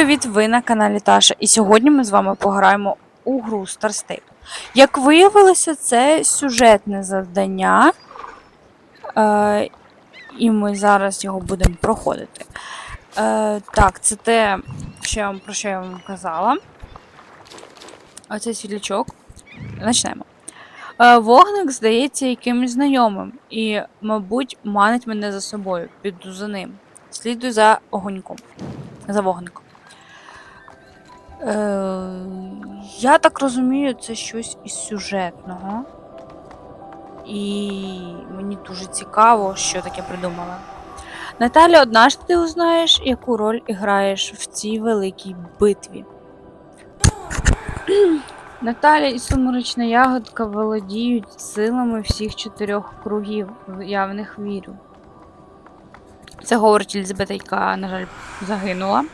привіт! Ви на каналі Таша. І сьогодні ми з вами пограємо у гру Star Stable. Як виявилося, це сюжетне завдання. Е, і ми зараз його будемо проходити. Е, так, це те, що я вам, про що я вам казала. Оцей світлячок. Почнемо. Е, вогник здається якимось знайомим, і, мабуть, манить мене за собою. Піду за ним. Слідуй за огоньком. За вогником. Е, я так розумію, це щось із сюжетного. І мені дуже цікаво, що таке придумала. Наталя, однажды ти узнаєш, яку роль граєш в цій великій битві. Наталя і сумеречна ягодка володіють силами всіх чотирьох кругів. Я в них вірю. Це говорить Елізабета, яка, на жаль, загинула.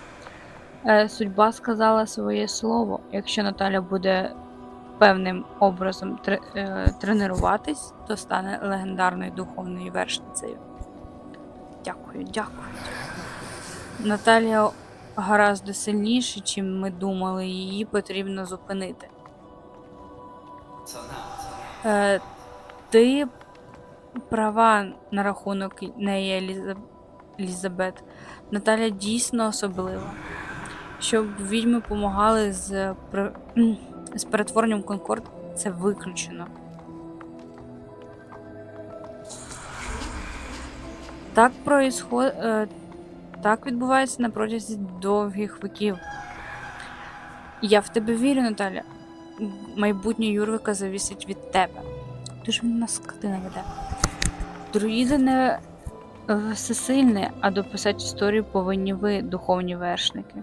Е, Судьба сказала своє слово. Якщо Наталя буде певним образом е, тренуватись, то стане легендарною духовною вершницею. Дякую, дякую. Наталія гораздо сильніше, чим ми думали, її потрібно зупинити. Е, ти права на рахунок неї, Елізаб... Елізабет. Наталя дійсно особлива. Щоб відьми допомагали з, з перетворенням Конкорд, це виключено. Так происход... е, так відбувається на протязі довгих віків. Я в тебе вірю, Наталя. Майбутнє Юрвика завісить від тебе. Ти ж мене на скотина веде. Друїди не е, всесильні, а дописати історію повинні ви, духовні вершники.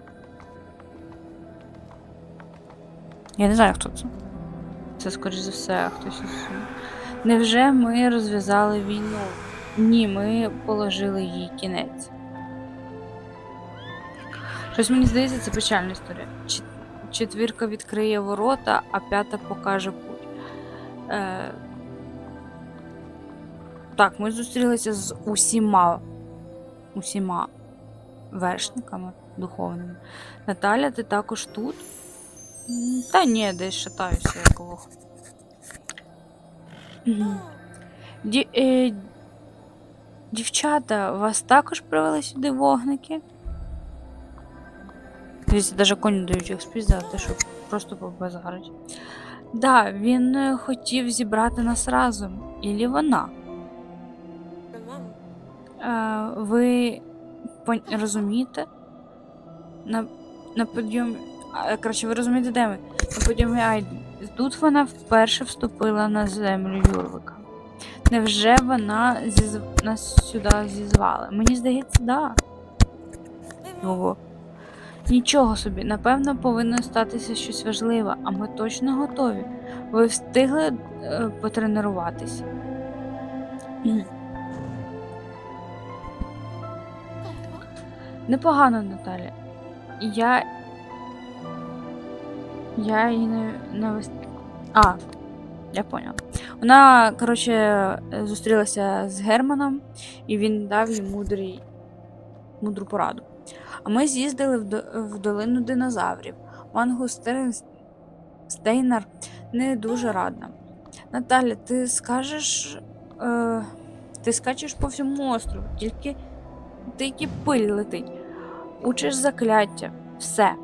Я не знаю, хто це. Це, скоріш за все, хтось із. Невже ми розв'язали війну? Ні, ми положили їй кінець. Щось мені здається, це печальна історія. Четвірка відкриє ворота, а п'ята покаже путь. Е... Так, ми зустрілися з усіма усіма вершниками духовними. Наталя, ти також тут? Та ні, десь шатаюся як лох. Ді, е, дівчата, вас також привели сюди вогники? Дивіться, навіть коні не дають їх спіздати, щоб просто побазарить. Да, він е, хотів зібрати нас разом. Ілі вона. Е, ви розумієте? На, на підйомі. А, Коротше, ви розумієте, де ми? Підйомі Айді. Тут вона вперше вступила на землю Юрвика. Невже вона зізв... нас сюди зізвала? Мені здається, да. Його. Нічого собі, напевно, повинно статися щось важливе, а ми точно готові. Ви встигли е, потренуватися? Непогано, Наталя. Я. Я її не, не. А, я поняла. Вона, коротше, е, зустрілася з Германом, і він дав їй мудрий, мудру пораду. А ми з'їздили в, до... в долину динозаврів. Мангу Стер... Стейнер не дуже радна. Наталя, ти скажеш. Е... Ти скачеш по всьому острову, тільки тільки пиль летить. Учиш закляття. Все.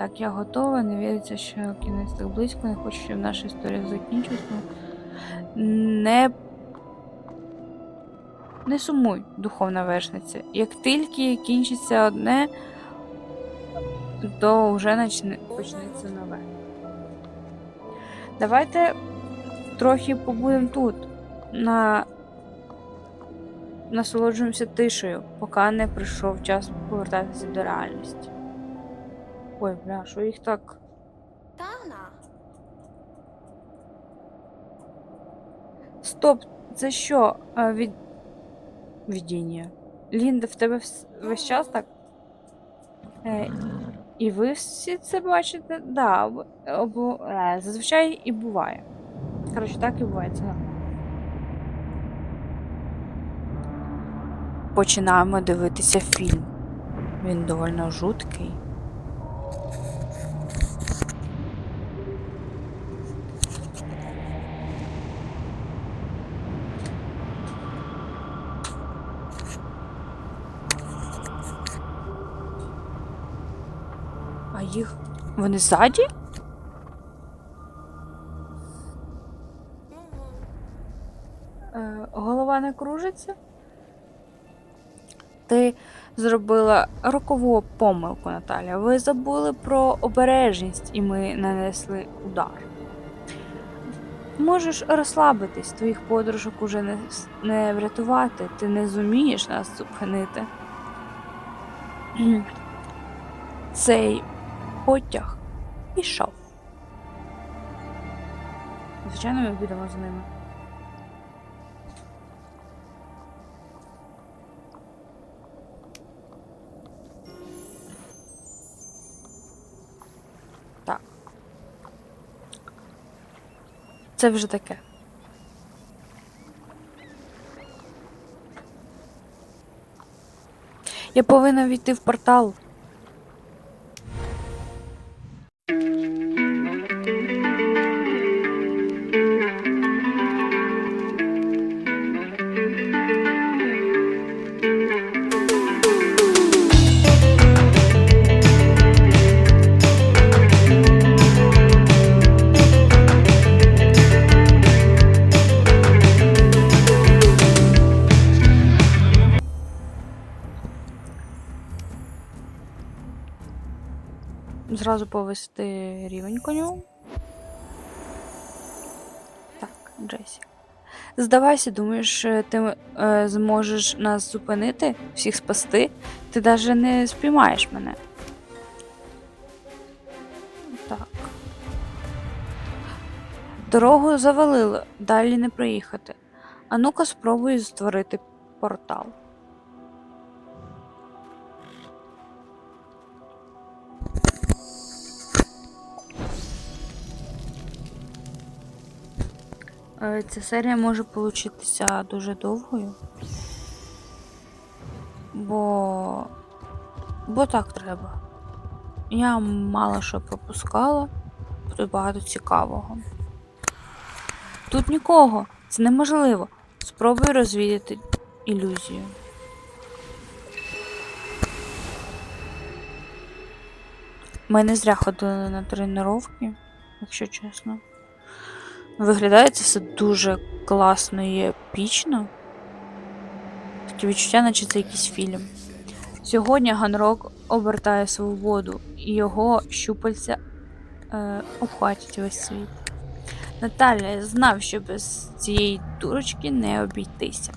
Так, я готова. Не віриться, що кінець так близько. Не хочу, щоб наша історія закінчилась. Ну, Не. Не сумуй, духовна вершниця. Як тільки кінчиться одне, то вже начне... почнеться нове. Давайте трохи побудемо тут. На насолоджуємося тишею, поки не прийшов час повертатися до реальності. Ой, бля, що їх так. Дана. Стоп, це що? А, від... Відіння. Лінда, в тебе весь час так? Е, і ви всі це бачите? Да, об... об... Е, зазвичай і буває. Коротше, так і буває, це. Починаємо дивитися фільм. Він доволі жуткий. Їх. Вони ззаді? Е, голова не кружиться? Ти зробила рокову помилку, Наталя. Ви забули про обережність, і ми нанесли удар. Можеш розслабитись, твоїх подружок уже не, не врятувати, ти не зумієш нас зупинити. Цей потяг пішов. Звичайно, ми підемо за ними. Так. Це вже таке. Я повинна війти в портал. Зразу повести рівень коню. Так, Джесі. Здавайся, думаєш, ти е, зможеш нас зупинити, всіх спасти. Ти навіть не спіймаєш мене. Так. Дорогу завалило, далі не проїхати. А ну-ка спробуй створити портал. Ця серія може получитися дуже довгою. Бо. Бо так треба. Я мало що пропускала, тут багато цікавого. Тут нікого, це неможливо. Спробуй розвіяти ілюзію. Ми не зря ходили на тренування, якщо чесно. Виглядає це все дуже класно і епічно. Таке відчуття, наче це якийсь фільм. Сьогодні Ганрок обертає свободу, і його щупальця е, обхватять весь світ. Наталя знав, що без цієї дурочки не обійтися.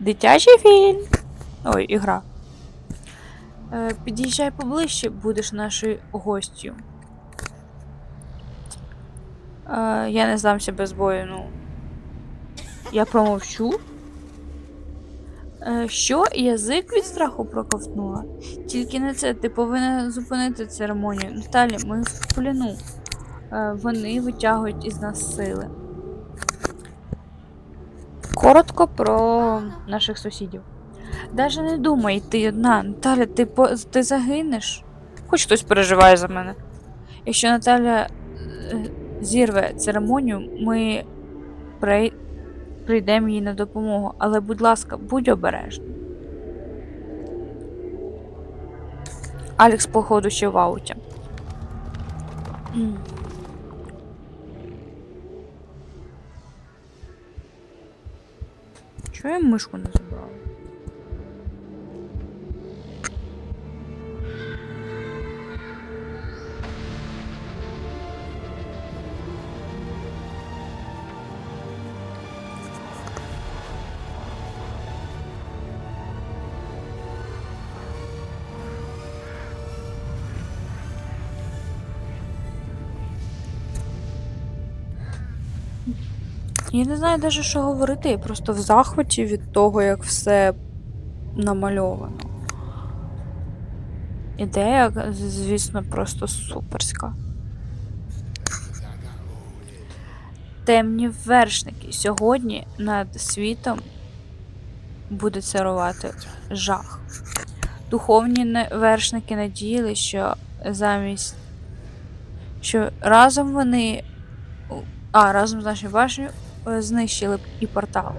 Дитячий фільм. Ой, ігра. Е, під'їжджай поближче, будеш нашою гостю. Е, я не здамся без бою, ну. Я промовчу. Е, що? Язик від страху проковтнула? Тільки не це, ти повинна зупинити церемонію. Наталі, ми в плену. Е, вони витягують із нас сили. Коротко про наших сусідів. Даже не думай йти одна. Наталя, ти, по... ти загинеш. Хоч хтось переживає за мене. Якщо Наталя е, зірве церемонію, ми прий... прийдемо їй на допомогу. Але, будь ласка, будь обережна. Алекс, походу, ще в ауті. Чого я мишку не забрала? Я не знаю навіть, що говорити, я просто в захваті від того, як все намальовано. Ідея, звісно, просто суперська. Темні вершники. Сьогодні над світом буде царувати жах. Духовні вершники надіяли, що замість що разом вони. А, разом з нашою башнею знищили б і портал.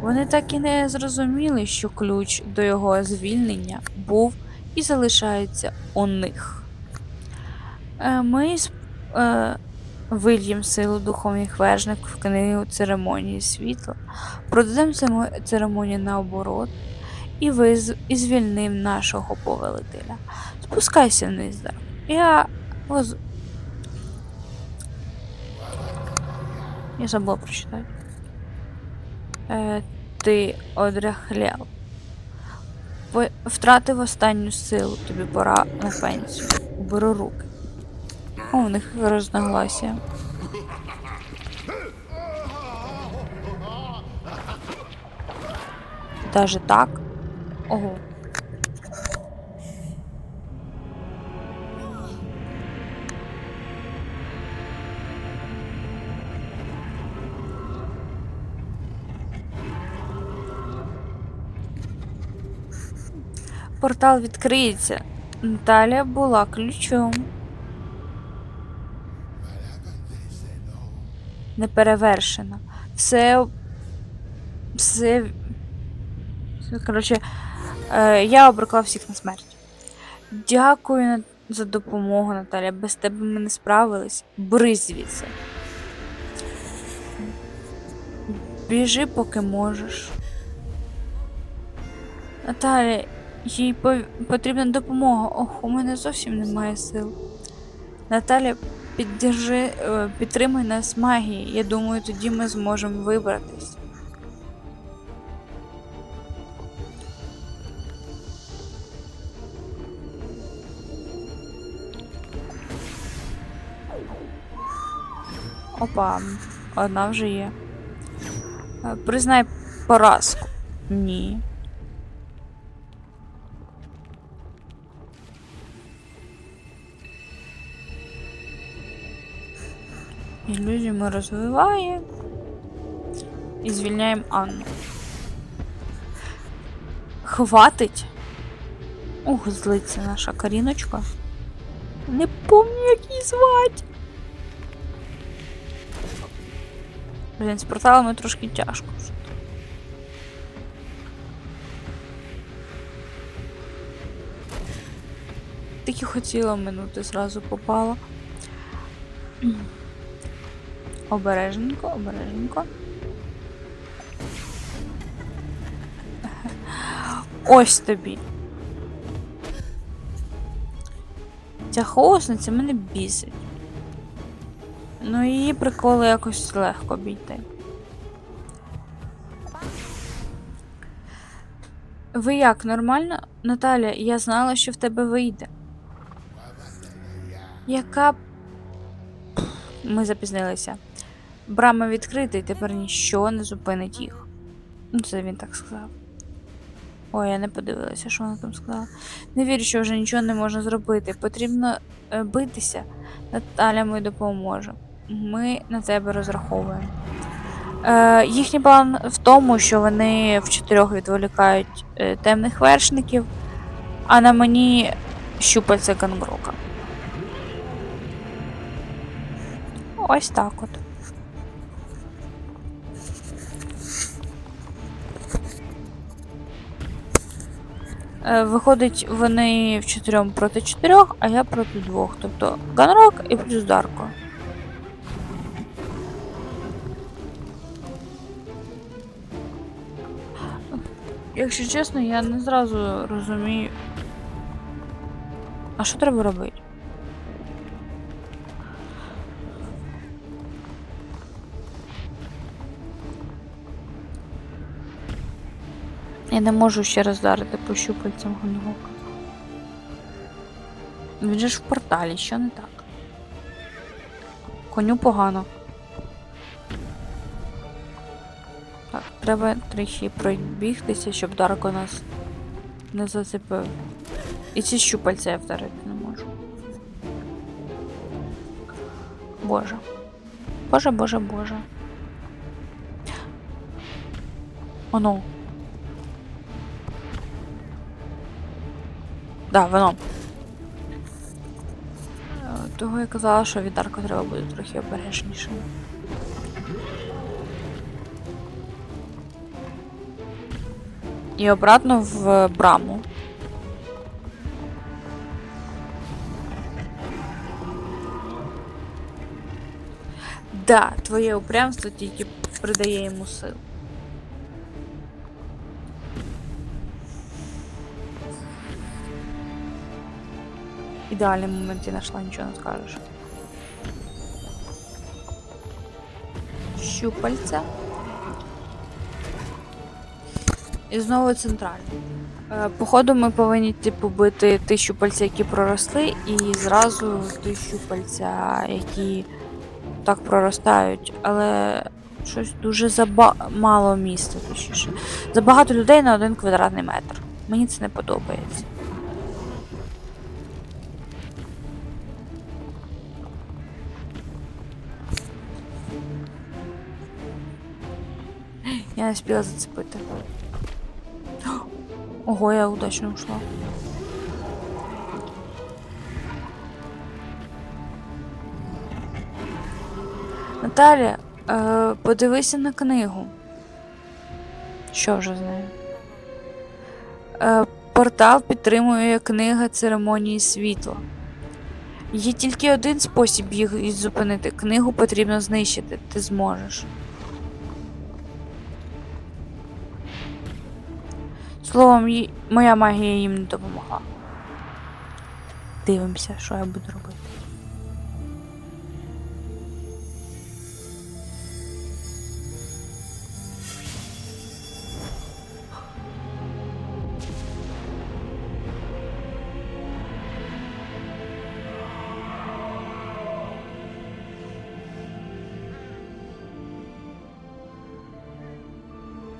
Вони так і не зрозуміли, що ключ до його звільнення був і залишається у них. Е, Ми сп- е, вильємо силу духовних вежник в книгу церемонії світла, продадемо церемонію наоборот і, виз... і звільним нашого повелителя. Спускайся вниз, Дарк. Я. Я забула прочитати. Е, ти одряхляв. Втратив останню силу, тобі пора на пенсію. Уберу руки. О, у них розногласія. Даже так? Ого. Портал відкриється. Наталя була ключом. Неперевершена. Все. Все. все коротше, е, я обрекла всіх на смерть. Дякую за допомогу, Наталя. Без тебе ми не справились. Бери звідси. Біжи, поки можеш. Наталя, їй потрібна допомога. Ох, у мене зовсім немає сил. Наталя, піддержи, е, підтримай нас магією. Я думаю, тоді ми зможемо вибратись. Опа, одна вже є. Е, Признай поразку. Ні. Ілюзію ми розвиваємо. І звільняємо Анну. Хватить. Ух, злиться наша Каріночка. Не помню, як її звати. Блін, з порталами трошки тяжко. Так і хотіла минути, зразу попала. Обережненько, обережненько. Ось тобі. Ця хаосниця мене бісить. Ну її приколи якось легко обійти. Ви як, нормально? Наталя, я знала, що в тебе вийде. Яка. Ми запізнилися. Брама відкрита, і тепер ніщо не зупинить їх. Ну, це він так сказав. Ой, я не подивилася, що вона там сказала. Не вірю, що вже нічого не можна зробити. Потрібно е, битися. Наталя, ми допоможемо. Ми на тебе розраховуємо. Е, їхній план в тому, що вони в чотирьох відволікають е, темних вершників, а на мені щупальце гангрока. Ось так от. Виходить, вони в чотирьом проти чотирьох, а я проти двох. Тобто Ганрок і плюс Дарко. Якщо чесно, я не зразу розумію. А що треба робити? Я не можу ще раз вдарити по щупальцям Ганрока. Він же ж в порталі, що не так? Коню погано. Так, треба трохи пробігтися, щоб Дарко нас не зацепив. І ці щупальця я вдарити не можу. Боже. Боже, боже, боже. Оно. Да, воно. Е, того я казала, що від треба буде трохи обережнішим. І обратно в е, браму. Да, твоє упрямство тільки придає йому сил. Ідеальний момент я знайшла, нічого не скажеш. Щупальця. І знову центральний. Е, Походу, ми повинні типу бити ті щупальця, які проросли, і зразу ті щупальця, які так проростають, але щось дуже заба... мало місця, точніше. Забагато людей на один квадратний метр. Мені це не подобається. Не спіла зацепити. Ого, я удачно ушла. Наталя, е, подивися на книгу. Що вже з нею? Е, портал підтримує книга церемонії світла. Є тільки один спосіб їх зупинити. Книгу потрібно знищити. Ти зможеш. Словом, моя магія їм не допомогла. Дивимося, що я буду робити.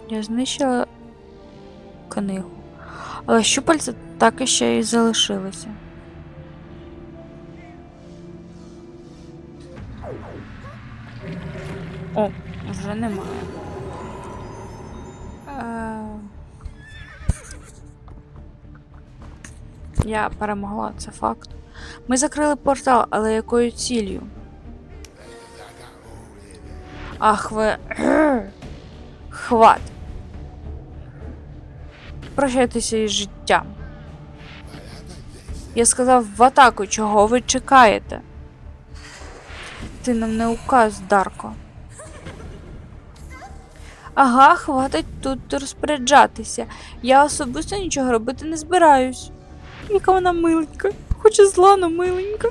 Я знищила книгу. Але щупальця так і ще й залишилися. О, вже немає. Е... Я перемогла, це факт. Ми закрили портал, але якою ціллю? Ах ви. Хват. Прощайтеся із життям. Я сказав в атаку, чого ви чекаєте? Ти нам не указ, Дарко. Ага, хватить тут розпоряджатися. Я особисто нічого робити не збираюсь. Яка вона миленька, хоче зла, но миленька.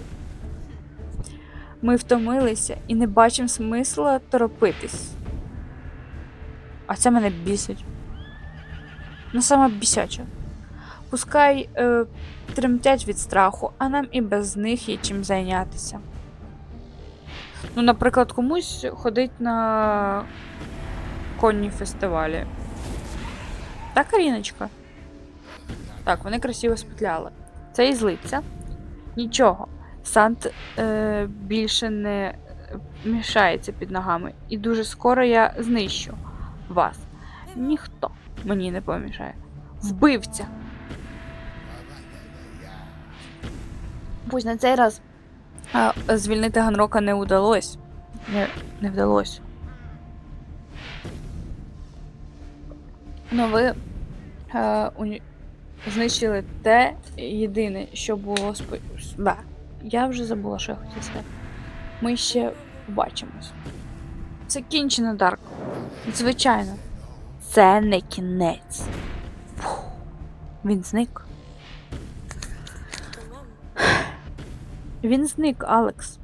Ми втомилися і не бачимо смисла торопитись. А це мене бісить. Ну, сама бісяча. Пускай е, тремтять від страху, а нам і без них є чим зайнятися. Ну, наприклад, комусь ходить на конні фестивалі. Так, Аріночка? Так, вони красиво спетляли. Це і злиться. Нічого. Сант е, більше не мішається під ногами. І дуже скоро я знищу вас. Ніхто мені не помішає. Вбивця. Пусть на цей раз а, звільнити Ганрока не удалось. Не, не вдалося. Ну ви е, уні... знищили те єдине, що було спо... Да. Я вже забула, що я хотіла сказати. Ми ще побачимось. Це кінчено, Дарко. Звичайно. Це не кінець. Фух. Він зник. Він зник, Алекс.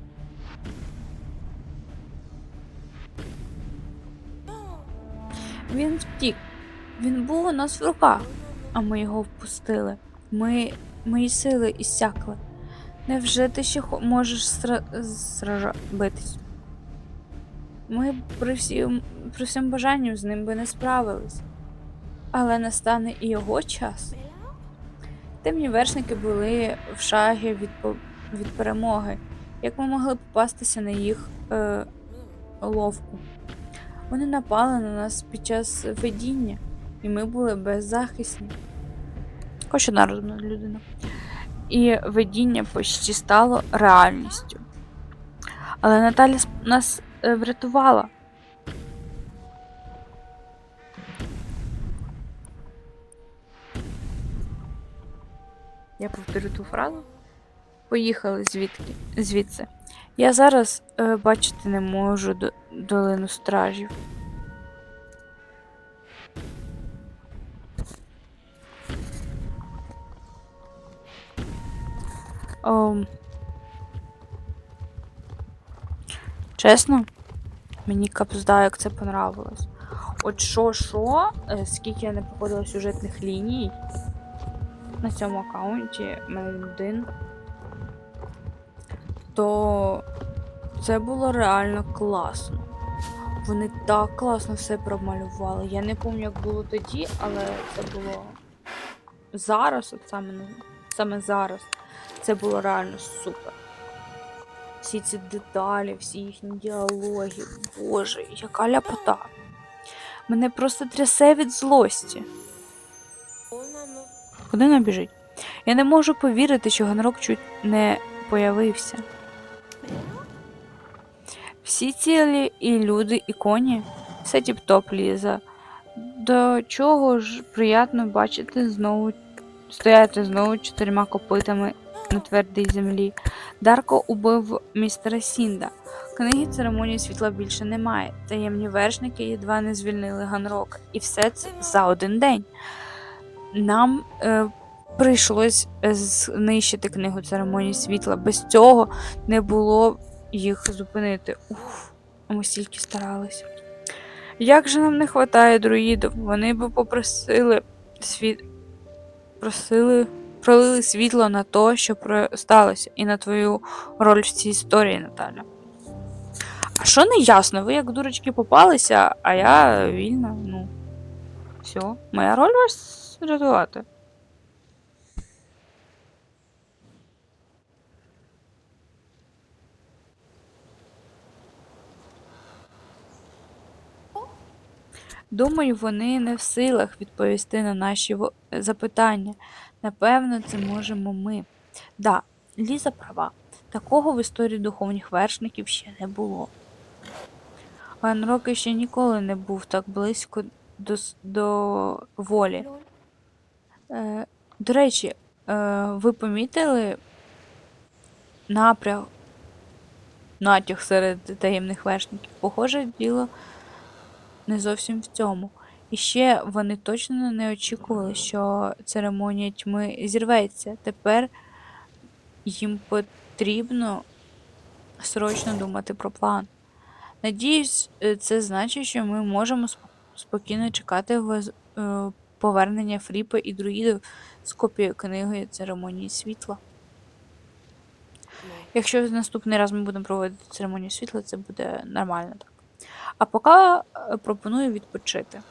Він втік. Він був у нас в руках, а ми його впустили. Ми. Мої сили іссякли. Невже ти ще можеш стра... сража... битись? Ми при всім, при всім бажанню з ним би не справились. Але настане і його час. Темні вершники були в шагі від, від перемоги. Як ми могли попастися на їх е, ловку? Вони напали на нас під час видіння, і ми були беззахисні. Одна розумна людина. І видіння почти стало реальністю. Але Наталя нас врятувала. Я повторю ту фразу. Поїхали звідки, звідси. Я зараз е, бачити не можу до, долину стражів. Ом. Чесно, мені капзда, як це понравилось. От що, що, е, скільки я не проходила сюжетних ліній на цьому аккаунті, в мене один, то це було реально класно. Вони так класно все промалювали. Я не пам'ятаю, як було тоді, але це було зараз, от саме, ну, саме зараз, це було реально супер. Всі ці деталі, всі їхні діалоги. Боже, яка ляпота. Мене просто трясе від злості. Куди вона біжить? Я не можу повірити, що Ганрок чуть не появився. Всі цілі і люди, і коні, все тіп-топ ліза. До чого ж приємно бачити знову стояти знову чотирма копитами на твердій землі. Дарко убив містера Сінда. Книги церемонії світла більше немає. Таємні вершники едва не звільнили Ганрока. І все це за один день. Нам е, прийшлось е, знищити книгу церемонії світла. Без цього не було їх зупинити. Уф, ми стільки старалися. Як же нам не вистачає друїдів? Вони би попросили світ. Просили, пролили світло на те, що сталося, і на твою роль в цій історії, Наталя. А що не ясно? Ви як дурочки попалися, а я вільна, ну. Все. Моя роль вас рятувати. Думаю, вони не в силах відповісти на наші запитання. Напевно, це можемо ми. Да, Ліза права. Такого в історії духовних вершників ще не було. Ван Роки ще ніколи не був так близько до, до волі. Е, до речі, е, ви помітили напряг натяг серед таємних вершників? Похоже, діло не зовсім в цьому. І ще вони точно не очікували, що церемонія тьми зірветься. Тепер їм потрібно срочно думати про план. Надіюсь, це значить, що ми можемо спокійно чекати е, повернення Фріпа і друїдів з копією книги церемонії світла. Якщо наступний раз ми будемо проводити церемонію світла, це буде нормально. А поки е, пропоную відпочити.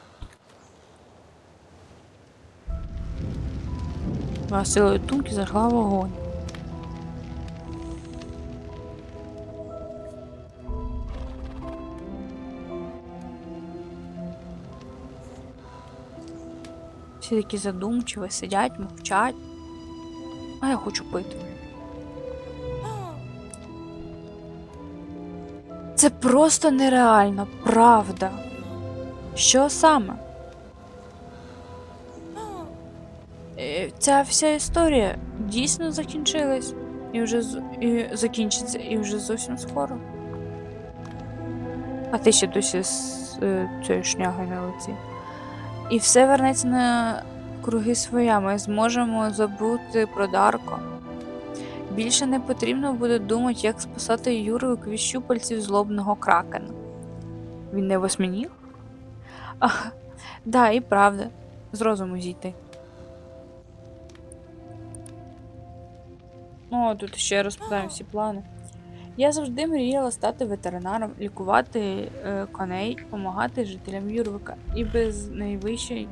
Силою думки зажгла вогонь. Всі такі задумчиві, сидять, мовчать. А я хочу пити. Це просто нереально, правда. Що саме? Е, Ця вся історія дійсно закінчилась і вже і закінчиться і вже зовсім скоро. А ти ще досі з е, цією шнягою на лиці. І все вернеться на круги своя. Ми зможемо забути про Дарко. Більше не потрібно буде думати, як спасати Юрик від щупальців злобного кракена. Він не восьминів? Ах, да, і правда. З розуму зійти. О, тут ще розповідаємо всі плани. Я завжди мріяла стати ветеринаром, лікувати е, коней, допомагати жителям Юрвика. І без найвищої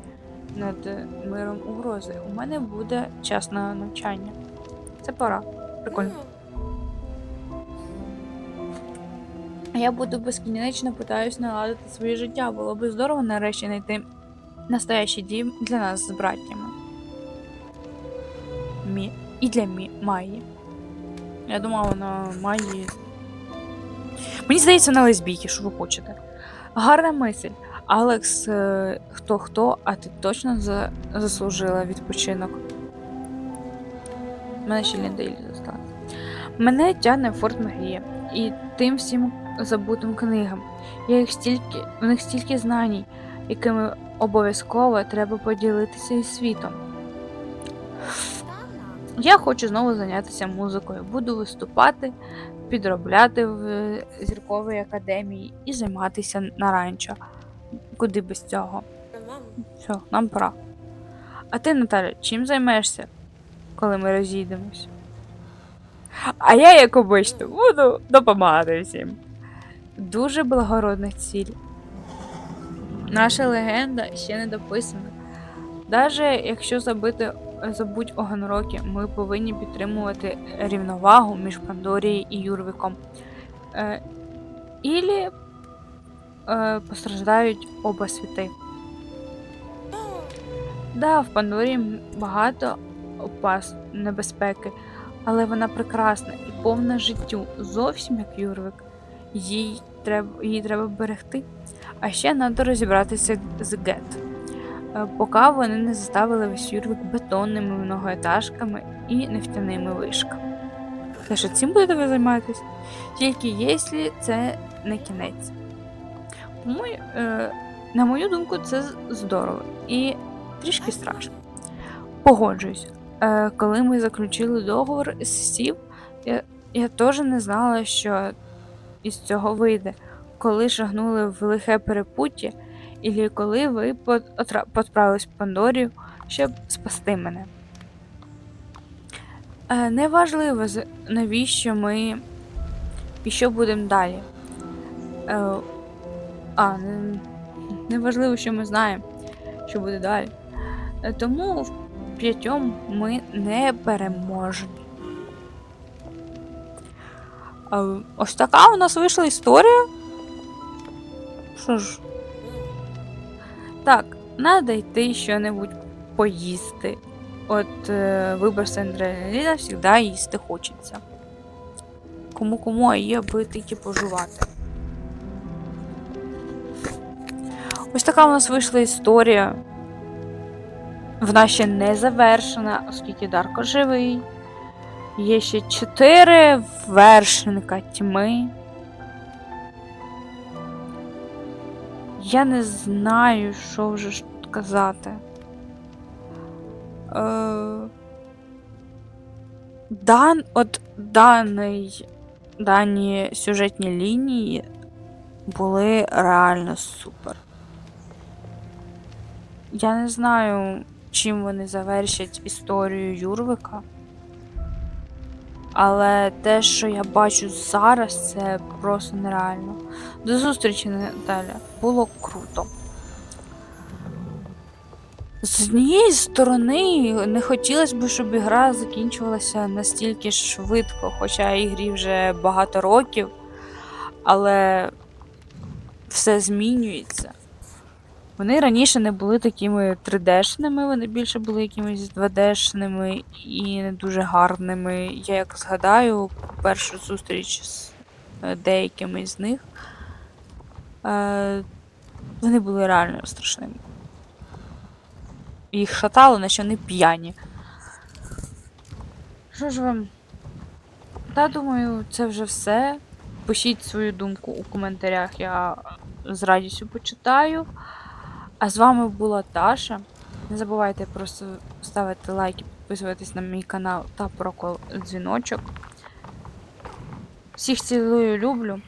над миром угрози. У мене буде час на навчання. Це пора. Прикольно. Я буду безкінечно питаюсь наладити своє життя. Було би здорово нарешті знайти настоящий дім для нас з браттями. Мі... І для Мі... Майї. Я думала, вона Майї. Мені здається, вона лесбійки, що ви хочете. Гарна мисль. Алекс, е, хто хто, а ти точно за... заслужила відпочинок. Мене ще Лінда Ілі зосталась. Мене тягне Форт Марія. і тим всім забутим книгам. Я їх стільки, в них стільки знань, якими обов'язково треба поділитися із світом. Я хочу знову зайнятися музикою. Буду виступати, підробляти в зірковій академії і займатися на ранчо. Куди без цього? Все, нам пора. А ти, Наталя, чим займаєшся, коли ми розійдемось? А я, як обично, буду допомагати всім. Дуже благородних ціль. Наша легенда ще не дописана. Даже якщо забити забудь Оганрокі, ми повинні підтримувати рівновагу між Пандорією і Юрвиком. Е, Ілі е, постраждають оба світи. Да, в Пандорі багато опас небезпеки, але вона прекрасна і повна життю, зовсім як Юрвик. Їй треба, її треба берегти. А ще треба розібратися з Гет. Е, Поки вони не заставили весь Юрвик бетонними многоетажками і нефтяними вишками. Те, що цим будете ви займатися? Тільки якщо це не кінець. Мой, е, на мою думку, це здорово і трішки страшно. Погоджуюсь. Е, коли ми заключили договор з Сів, я, я теж не знала, що із цього вийде. Коли шагнули в лихе перепуття, і коли ви потрапились в Пандорію, щоб спасти мене. Е, неважливо, навіщо ми і що будемо далі. Е, а, не, неважливо, що ми знаємо, що буде далі. Тому в п'ятьом ми не переможні. Ось така у нас вийшла історія. Що ж, так, треба йти що-небудь поїсти. От е, вибор Сандреналіна завжди їсти хочеться. Кому кому, а є аби тільки пожувати. Ось така у нас вийшла історія. Вона ще не завершена, оскільки Дарко живий. Є ще чотири вершника тьми. Я не знаю, що вже казати. Е... Дан, от даний, дані сюжетні лінії були реально супер. Я не знаю, чим вони завершать історію Юрвика. Але те, що я бачу зараз, це просто нереально. До зустрічі, Наталя. Було круто. З однієї сторони, не хотілося б, щоб ігра закінчувалася настільки швидко, хоча ігрі вже багато років, але все змінюється. Вони раніше не були такими 3D-шними, вони більше були якимись 2D-шними і не дуже гарними. Я як згадаю першу зустріч з е, деякими з них, е, вони були реально страшними. Їх шатало, на що вони п'яні. Що ж вам? Та думаю, це вже все. Пишіть свою думку у коментарях, я з радістю почитаю. А з вами була Таша. Не забувайте просто ставити лайки, підписуватись на мій канал та прокол дзвіночок. Всіх цілую, люблю.